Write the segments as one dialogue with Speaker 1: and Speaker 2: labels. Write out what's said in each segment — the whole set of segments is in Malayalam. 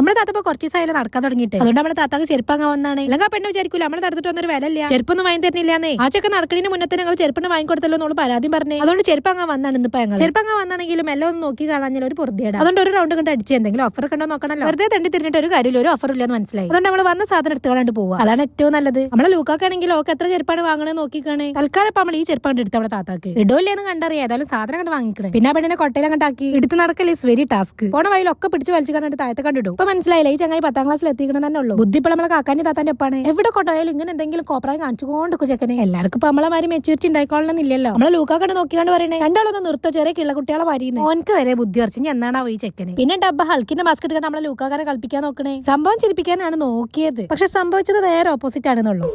Speaker 1: നമ്മുടെ താത്ത ഇപ്പൊ കുറച്ച് ദിവസമായാലും നടക്കാൻ തുടങ്ങിയിട്ട്. അതുകൊണ്ട് നമ്മുടെ താത്താക്ക് ചെരുപ്പാങ്ങാൻ വന്നാണ് അല്ലെങ്കിൽ ആ പെണ്ണ് വിചാരിക്കൂല. നമ്മൾ നടത്തിട്ട് വന്നൊരു വില ഇല്ല ചെരുപ്പൊന്നും വാങ്ങി തരുന്നില്ലാന്നേ. ആ ചെക്ക നടക്കണതിന് മുന്നേ ഞങ്ങൾ ചെരുപ്പിന് വാങ്ങിക്കൊടുത്തല്ലോ എന്നുള്ള പരാതി പറഞ്ഞു. അതുകൊണ്ട് ചെരുപ്പാങ്ങാൻ വന്നാണ് ഇന്നിപ്പോ ഞങ്ങൾ ചെരുപ്പാങ്ങാൻ വന്നാണെങ്കിലും എല്ലാം ഒന്ന് നോക്കി കാണാൻ ഒരു പൊറുതിയാണ് അതുകൊണ്ട് ഒരു റൗണ്ട് കണ്ട് അടിച്ച് എന്തെങ്കിലും ഓഫർ കണ്ടോ നോക്കണല്ലോ. വെറുതെ തണ്ടി തിരിഞ്ഞിട്ട് ഒരു കാര്യമില്ല. ഒരു ഓഫർ ഇല്ലെന്ന് മനസ്സിലായി. അതുകൊണ്ട് നമ്മൾ വന്ന സാധനം എടുത്ത് പോവുക അതാണ് ഏറ്റവും നല്ലത്. നമ്മളെ ലൂക്കാക്കാണെങ്കിൽ ഓക്കെ എത്ര ചെരുപ്പാണ് വാങ്ങണേ നോക്കിക്കാണ്. തൽക്കാലം ഇപ്പൊ നമ്മൾ ഈ ചെരുപ്പാണ് എടുത്ത് നമ്മുടെ താത്താക്ക്. ഇടൂല്ലേന്ന് കണ്ടറിയാം. ഏതായാലും സാധനം കണ്ട് വാങ്ങിക്കണേ. പിന്നെ പെണ്ണിനെ കൊട്ടയിലും കണ്ടാക്കി എടുത്ത് നടക്കല്ലേ വെരി ടാസ്ക് പോണ വയലൊക്കെ പിടിച്ച് വലിച്ചു കണ്ടിട്ട് താഴത്തെ കണ്ടിടും. ഇപ്പൊ മനസ്സിലായില്ല. ഈ ചങ്ങായി പത്താം ക്ലാസ്സിൽ എത്തിക്കണം തന്നെ ഉള്ളൂ. ബുദ്ധി ഇപ്പോൾ നമ്മളെ കാക്കാനി താത്താന്റെ ഒപ്പാണ് എവിടെ കൊട്ടോയാലും ഇങ്ങനെ എന്തെങ്കിലും കോപ്രായം കാണിച്ചുകൊണ്ടിരിക്കും ചെക്കനെ. എല്ലാവർക്കും ഇപ്പൊ നമ്മളെ മാതിരി മെച്ചൂരിറ്റി ഉണ്ടായിക്കോളണമെന്നില്ലല്ലോ നമ്മളെ ലൂക്കാക്കണ്ട് നോക്കിക്കാണ്ട് പറയണേ. രണ്ടാളൊന്ന് നിർത്തോ ചെറിയ കിള്ള കുട്ടികളെ വരിയുന്നത് ഓനക്ക് വരെ ബുദ്ധി ഉറച്ചു എന്നാണാ ഈ ചെക്കനെ. പിന്നെ ഡബ്ബ ഹൾക്കിന്റെ ബാസ്കറ്റ് കണ്ട് നമ്മളെ ലൂക്കാക്കാരെ കളിപ്പിക്കാൻ നോക്കണേ? സംഭവം ചിരിപ്പിക്കാനാണ് നോക്കിയത്. പക്ഷെ സംഭവിച്ചത് നേരെ ഓപ്പോസിറ്റ് ആണെന്നുള്ളൂ.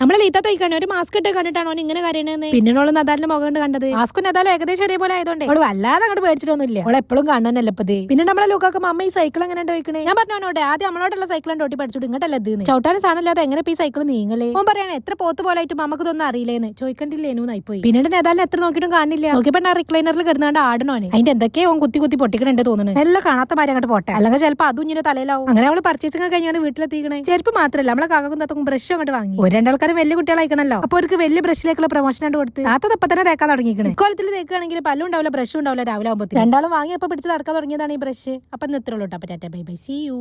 Speaker 1: നമ്മളെ ലീത്ത തയ്ക്കാണ്. ഒരു മാസ്ക് ഇട്ട് കണ്ടിട്ടാണ് ഓൻ ഇങ്ങനെ കരയണെന്ന്. പിന്നീടുള്ള നദാലിന്റെ മുഖം കൊണ്ട് കണ്ടത്? മാസ്കും നദാലും ഏകദേശം ഒരേപോലെ ആയതുകൊണ്ട് അവൾ വല്ലാതെ അങ്ങോട്ട് പേടിച്ചിട്ടൊന്നുമില്ല. അവൾ എപ്പോഴും കാണാനല്ലേ ഇപ്പത്. പിന്നെ നമ്മളെ ലൂക്കാക്കും അമ്മ ഈ സൈക്കിൾ എങ്ങനെ ചോദിക്കണേ? ഞാൻ പറഞ്ഞോട്ടെ ആദ്യം നമ്മളോടുള്ള സൈക്കിൾ ഓട്ടി പഠിച്ചിട്ട്. ഇങ്ങോട്ടല്ല ഇത് ചവിട്ടാനും സാധനമില്ലാതെ എങ്ങനെ ഈ സൈക്കിൾ നീങ്ങലേ? ഓൻ പറയാണ് എത്ര പോത്ത് പോലെ ആയിട്ട് നമുക്ക് ഇതൊന്നും അറിയില്ലേന്ന്. ചോദിക്കണ്ടില്ലേനു പോയി. പിന്നീട് നദാലിനെ എത്ര നോക്കിയിട്ടും കാണില്ല. നോക്കിയപ്പോ റിക്ലൈനറിൽ കിടന്നാണ്ട് ആടണോനെ അതിന്റെ എന്തൊക്കെയോ ഓൻ കുത്തി കുത്തി പൊട്ടിക്കണുണ്ട് തോന്നുന്നു. എല്ലാം കാണാത്ത മാരി അങ്ങോട്ട് പോട്ടെ. അല്ലെങ്കിൽ ചിലപ്പോൾ അതും ഇങ്ങനെ തലയിലാവും. അങ്ങനെ അവൾ പർച്ചേസിംഗ് കഴിഞ്ഞാണ് വീട്ടിലെത്തിക്കണേ. ചെരുപ്പ് മാത്രമല്ല നമ്മളെ കാക്കും തത്തക്കും ബ്രഷും അങ്ങോട്ട് വാങ്ങി. ഒരു രണ്ടാൾക്കാരും വലിയ കുട്ടികളായിക്കണല്ലോ. അപ്പൊ അവർക്ക് വലിയ ബ്രഷിലേക്കുള്ള പ്രൊമോഷൻ ആയിട്ട് കൊടുത്ത് താത്ത തപ്പ തന്നെ തേക്കാൻ തുടങ്ങിയിരിക്കണേ. ഇക്കോലത്തിൽ തേക്കുകയാണെങ്കിൽ പല്ലും ഉണ്ടാവില്ല ബ്രഷും ഉണ്ടാവില്ല രാവിലെ ആകുമ്പോൾ രണ്ടാളും വാങ്ങിയപ്പോൾ പിടിച്ച് നടക്കാൻ തുടങ്ങിയതാണ് ഈ ബ്രഷ് അപ്പൊ ഇത്രയുള്ളൂ കേട്ടോ അപ്പൊ ബൈ ബൈ. See U